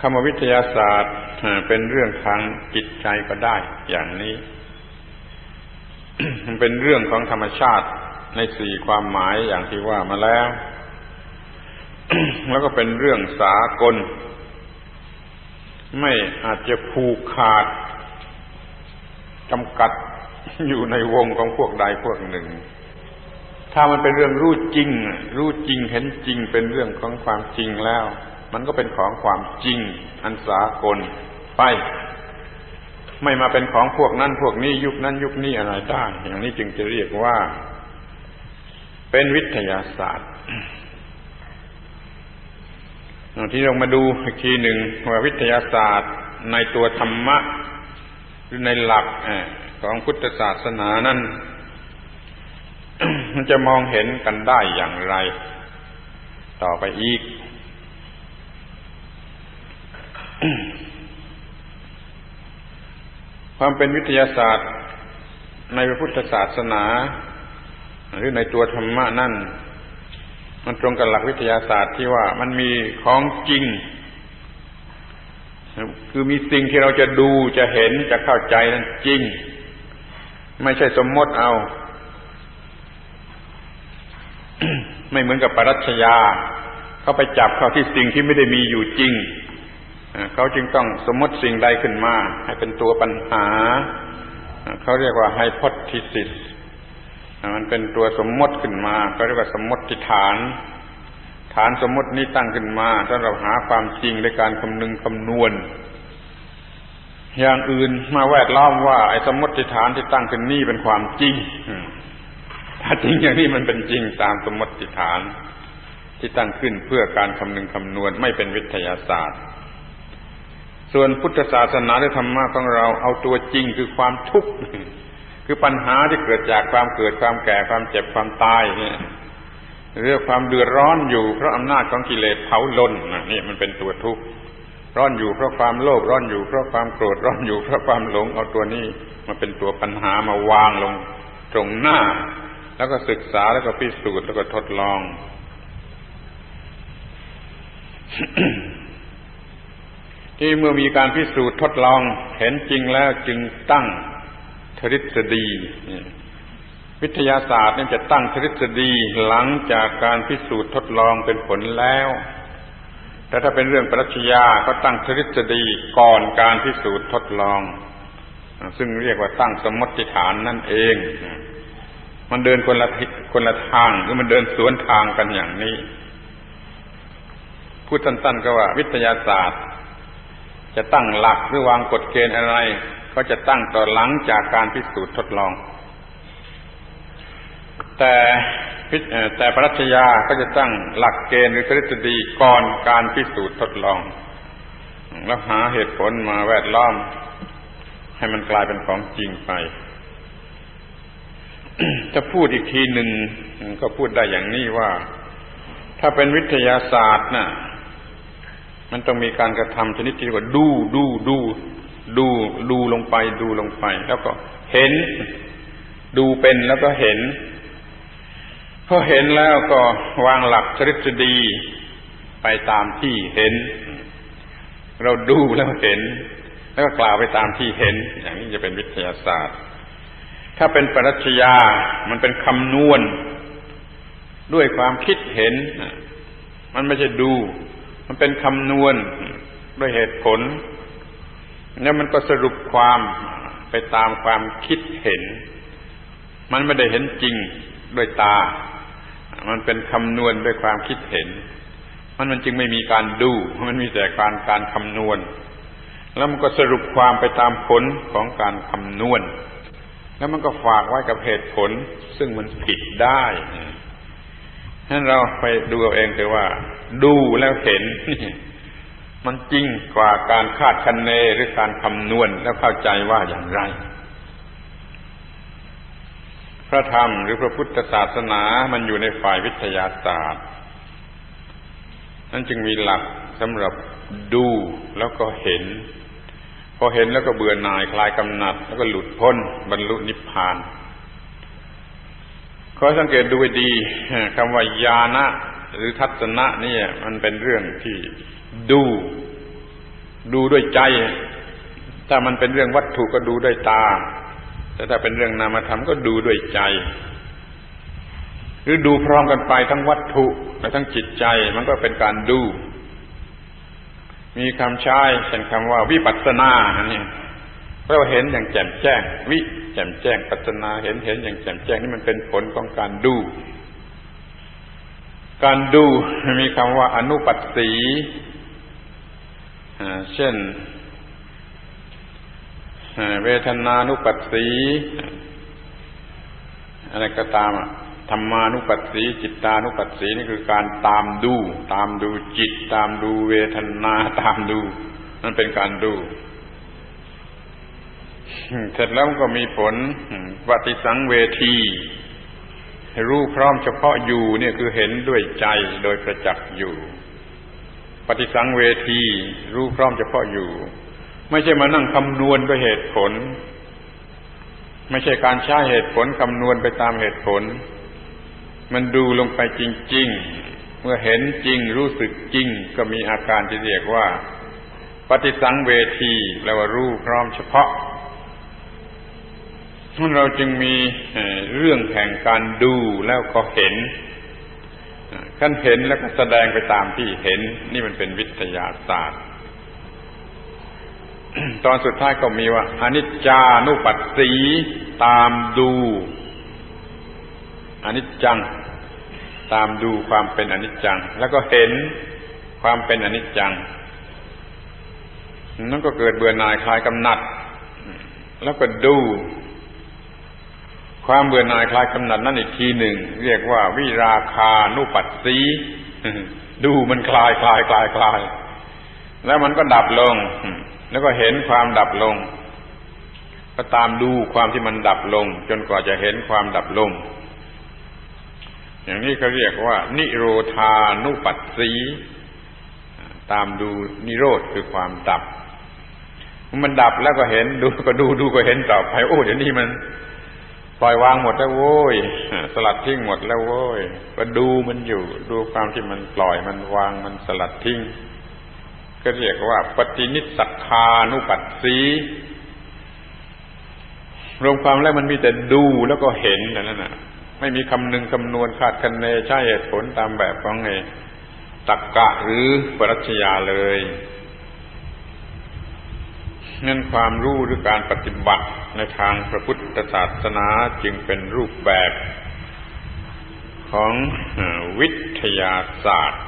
คำว่าวิทยาศาสตร์เป็นเรื่องทางจิตใจก็ได้อย่างนี้ มันเป็นเรื่องของธรรมชาติในสี่ความหมายอย่างที่ว่ามาแล้ว แล้วก็เป็นเรื่องสากล ไม่อาจจะผูกขาดจำกัดอยู่ในวงของพวกใดพวกหนึ่ง ถ้ามันเป็นเรื่องรู้จริง รู้จริงเห็นจริงเป็นเรื่องของความจริงแล้ว มันก็เป็นของความจริง อันสากลไป ไม่มาเป็นของพวกนั้นพวกนี้ยุคนั้นยุคนี้อะไรได้อย่างนี้จึงจะเรียกว่า เป็นวิทยาศาสตร์ที่เรามาดูอีกทีหนึ่งว่าวิทยาศาสตร์ในตัวธรรมะ หรือในหลักของพุทธศาสนานั้นมันจะมองเห็นกันได้อย่างไร ต่อไปอีก ความเป็นวิทยาศาสตร์ ในพระพุทธศาสนา หรือในตัวธรรมะนั่น มันตรงกับหลักวิทยาศาสตร์ที่ว่ามันมีของจริง คือมีสิ่งที่เราจะดูจะเห็นจะเข้าใจนั้นจริง ไม่ใช่สมมติเอา ไม่เหมือนกับปรัชญาเขาไปจับเข้าที่สิ่งที่ไม่ได้มีอยู่จริง เขาจึงต้องสมมติสิ่งใดขึ้นมา ให้เป็นตัวปัญหา เขาเรียกว่า hypothesis มันเป็นตัวสมมติขึ้นมาเขาเรียกว่าสมมติฐาน ฐานสมมตินี้ตั้งขึ้นมาสำหรับหาความจริงในการคำนึงคำนวณ อย่างอื่นมาแวดล้อมว่าไอ้สมมติฐานที่ตั้งขึ้นนี่เป็นความจริงถ้าจริงอย่างนี้มันเป็นจริงตามสมมติฐาน ที่ตั้งขึ้นเพื่อการคำนึงคำนวณไม่เป็นวิทยาศาสตร์ ส่วนพุทธศาสนาและธรรมะของเราเอาตัวจริงคือความทุกข์คือปัญหาที่เกิดจากความเกิดความแก่ความเจ็บความตายเนี่ยเรื่องความเดือดร้อนอยู่เพราะอำนาจของกิเลสเผาลนนี่มันเป็นตัวทุกข์ร้อนอยู่เพราะความโลภร้อนอยู่เพราะความโกรธร้อนอยู่เพราะความหลงเอาตัวนี้มาเป็นตัวปัญหามาวางลงตรงหน้า แล้วก็ศึกษาแล้วก็พิสูจน์แล้วก็ทดลอง ที่เมื่อมีการพิสูจน์ทดลองเห็นจริงแล้วจึงตั้งทฤษฎีวิทยาศาสตร์นี่จะตั้งทฤษฎีหลังจากการพิสูจน์ทดลองเป็นผลแล้ว แต่ถ้าเป็นเรื่องปรัชญาก็ตั้งทฤษฎีก่อนการพิสูจน์ทดลอง ซึ่งเรียกว่าตั้งสมมติฐานนั่นเอง มันเดินคนละคนละทางหรือมันเดินสวนทางกันอย่างนี้ พูดสั้นๆก็ว่าวิทยาศาสตร์ จะตั้งหลักหรือวางกฎเกณฑ์อะไร ก็จะตั้งต่อหลังจากการพิสูจน์ทดลอง แต่แต่ปรัชญาก็จะตั้งหลักเกณฑ์หรือทฤษฎีก่อนการพิสูจน์ทดลอง แล้วหาเหตุผลมาแวดล้อม ให้มันกลายเป็นของจริงไปจะพูดอีกทีหนึ่งก็พูดได้อย่างนี้ว่า ถ้าเป็นวิทยาศาสตร์นะ่ะ มันต้องมีการกระทำชนิดที่เรียกว่าดูดูดูดูดูลงไปดูลงไป แล้วก็เห็น ดูเป็นแล้วก็เห็นพอเห็นแล้วก็วางหลักทฤษฎีไปตามที่เห็น เราดูแล้วเห็น แล้วก็กล่าวไปตามที่เห็น อย่างนี้จะเป็นวิทยาศาสตร์ ถ้าเป็นปรัชญามันเป็นคำนวณด้วยความคิดเห็น มันไม่ใช่ดู มันเป็นคำนวณด้วยเหตุผล แล้วมันก็สรุปความไปตามความคิดเห็น มันไม่ได้เห็นจริงด้วยตา มันเป็นคำนวณด้วยความคิดเห็น มันมันจึงไม่มีการดู มันมีแต่การการคำนวณ แล้วมันก็สรุปความไปตามผลของการคำนวณ แล้วมันก็ฝากไว้กับเหตุผล ซึ่งมันผิดได้ นั้นเราไปดูเอาเองเถอะว่า ดูแล้วเห็นมันจริงกว่าการคาดคะเนหรือการคำนวณแล้วเข้าใจว่าอย่างไร พระธรรมหรือพระพุทธศาสนามันอยู่ในฝ่ายวิทยาศาสตร์ นั่นจึงมีหลักสำหรับดูแล้วก็เห็น พอเห็นแล้วก็เบื่อหน่ายคลายกำหนัด แล้วก็หลุดพ้นบรรลุนิพพาน ขอสังเกตดูดีคำว่าญาณะหรือทัศนะนี่มันเป็นเรื่องที่ดู ดูด้วยใจ ถ้ามันเป็นเรื่องวัตถุก็ดูด้วยตา แต่ถ้าเป็นเรื่องนามธรรมก็ดูด้วยใจ หรือดูพร้อมกันไปทั้งวัตถุและทั้งจิตใจ มันก็เป็นการดู มีคำใช้เช่นคำว่าวิปัสสนาอันนี้ เราเห็นอย่างแจ่มแจ้ง วิแจ่มแจ้งปัสนาเห็นเห็นอย่างแจ่มแจ้งนี่มันเป็นผลของการดู การดูมีคำว่าอนุปัสสีเช่นเวทนานุปัสสีอะไรก็ตามธรรมานุปัสสีจิตานุปัสสีนี่คือการตามดู ตามดูจิต ตามดูเวทนา ตามดู นั่นเป็นการดู เสร็จแล้วก็มีผลปฏิสังเวทีรู้พร้อมเฉพาะอยู่เนี่ยคือเห็นด้วยใจโดยประจักษ์อยู่ ปฏิสังเวที รู้พร้อมเฉพาะอยู่ ไม่ใช่มานั่งคำนวณด้วยเหตุผล ไม่ใช่การใช้เหตุผลคำนวณไปตามเหตุผล มันดูลงไปจริง ๆ เมื่อเห็นจริง รู้สึกจริง ก็มีอาการที่เรียกว่า ปฏิสังเวทีแปลว่ารู้พร้อมเฉพาะ เราจึงมีเรื่องแห่งการดูแล้วก็เห็นขั้นเห็นแล้วก็แสดงไปตามที่เห็น นี่มันเป็นวิทยาศาสตร์ ตอนสุดท้ายก็มีว่าอนิจจานุปัสสีตามดูอนิจจัง ตามดูความเป็นอนิจจัง แล้วก็เห็นความเป็นอนิจจังนั่นก็เกิดเบื่อหน่ายคลายกำหนัด แล้วก็ดู ความเบื่อหน่ายคลายกำหนัดนั่นอีกทีหนึ่ง เรียกว่าวิราคานุปัสสีดูมันคลายคลายคลายคลาย แล้วมันก็ดับลง แล้วก็เห็นความดับลง ก็ตามดูความที่มันดับลง จนกว่าจะเห็นความดับลง อย่างนี้เขาเรียกว่า นิโรธานุปัสสี ตามดูนิโรธคือความดับ มันดับแล้วก็เห็นดูก็ดูดูก็เห็นต่อไปโอ้เดี๋ยวนี้มัน ปล่อยวางหมดแล้วโว้ยสลัดทิ้งหมดแล้วโว้ยก็ดูมันอยู่ ดูความที่มันปล่อยมันวางมันสลัดทิ้ง ก็เรียกว่าปฏินิสักคานุปัสสีรวมความแล้วมันมีแต่ดูแล้วก็เห็นแต่นั้นน่ะ ไม่มีคำหนึ่งคำนวณคาดคะเนใช่เหตุผลตามแบบของไงตักกะหรือปรัชญาเลย นั่นความรู้หรือการปฏิบัติในทางพระพุทธศาสนาจึงเป็นรูปแบบของวิทยาศาสตร์